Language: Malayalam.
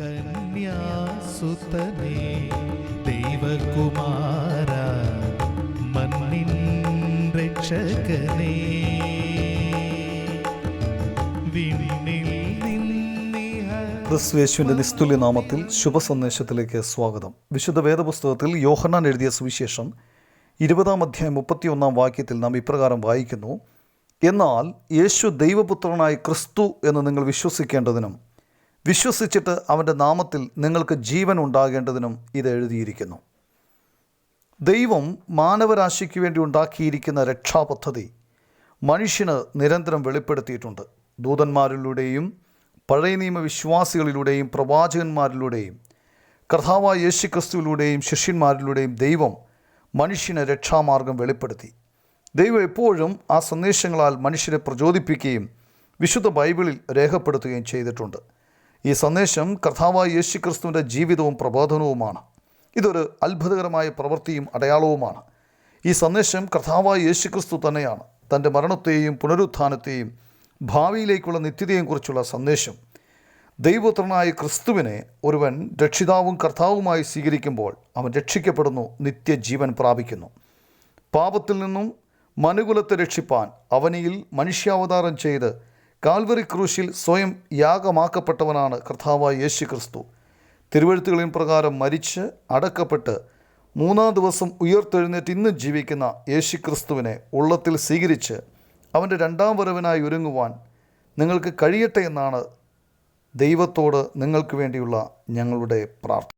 കന്യാസുതനേ ദൈവകുമാര മണ്ണിൻ രക്ഷകനേ. ക്രിസ്തുയേശുവിന്റെ നിസ്തുല്യ നാമത്തിൽ ശുഭസന്ദേശത്തിലേക്ക് സ്വാഗതം. വിശുദ്ധ വേദപുസ്തകത്തിൽ യോഹന്നാൻ എഴുതിയ സുവിശേഷം ഇരുപതാം അധ്യായം മുപ്പത്തിയൊന്നാം വാക്യത്തിൽ നാം ഇപ്രകാരം വായിക്കുന്നു എന്നാൽ യേശു ദൈവപുത്രനായ ക്രിസ്തു എന്ന് നിങ്ങൾ വിശ്വസിക്കേണ്ടതിനും വിശ്വസിച്ചിട്ട് അവന്റെ നാമത്തിൽ നിങ്ങൾക്ക് ജീവൻ ഉണ്ടാകേണ്ടതിനും ഇത് എഴുതിയിരിക്കുന്നു. ദൈവം മാനവരാശിക്ക് വേണ്ടി ഉണ്ടാക്കിയിരിക്കുന്ന രക്ഷാപദ്ധതി മനുഷ്യന് നിരന്തരം വെളിപ്പെടുത്തിയിട്ടുണ്ട്. ദൂതന്മാരിലൂടെയും പഴയ നിയമ വിശ്വാസികളിലൂടെയും പ്രവാചകന്മാരിലൂടെയും കർത്താവായ യേശുക്രിസ്തുവിലൂടെയും ശിഷ്യന്മാരിലൂടെയും ദൈവം മനുഷ്യന് രക്ഷാമാർഗം വെളിപ്പെടുത്തി. ദൈവം എപ്പോഴും ആ സന്ദേശങ്ങളാൽ മനുഷ്യരെ പ്രചോദിപ്പിക്കുകയും വിശുദ്ധ ബൈബിളിൽ രേഖപ്പെടുത്തുകയും ചെയ്തിട്ടുണ്ട്. ഈ സന്ദേശം കർത്താവായ യേശുക്രിസ്തുവിന്റെ ജീവിതവും പ്രബോധനവുമാണ്. ഇതൊരു അത്ഭുതകരമായ പ്രവൃത്തിയും അടയാളവുമാണ്. ഈ സന്ദേശം കർത്താവായ യേശുക്രിസ്തു തന്നെയാണ്. തന്റെ മരണത്തെയും പുനരുത്ഥാനത്തെയും ഭാവിയിലേക്കുള്ള നിത്യതയെയും കുറിച്ചുള്ള സന്ദേശം. ദൈവപുത്രനായ ക്രിസ്തുവിനെ ഒരുവൻ രക്ഷിതാവും കർത്താവുമായി സ്വീകരിക്കുമ്പോൾ അവൻ രക്ഷിക്കപ്പെടുന്നു നിത്യജീവൻ പ്രാപിക്കുന്നു. പാപത്തിൽ നിന്നും മനുകുലത്തെ രക്ഷിപ്പാൻ അവനിയിൽ മനുഷ്യാവതാരം ചെയ്ത് കാൽവറി ക്രൂശിൽ സ്വയം യാഗമാക്കപ്പെട്ടവനാണ് കർത്താവായ യേശു ക്രിസ്തു തിരുവഴുത്തുകളിൻ പ്രകാരം മരിച്ച് അടക്കപ്പെട്ട് മൂന്നാം ദിവസം ഉയർത്തെഴുന്നേറ്റ് ഇന്ന് ജീവിക്കുന്ന യേശു ക്രിസ്തുവിനെ ഉള്ളത്തിൽ സ്വീകരിച്ച് അവന്റെ രണ്ടാം വരവിനായി ഒരുങ്ങുവാൻ നിങ്ങൾക്ക് കഴിയട്ടെ എന്നാണ് ദൈവത്തോട് നിങ്ങൾക്ക് വേണ്ടിയുള്ള ഞങ്ങളുടെ പ്രാർത്ഥന.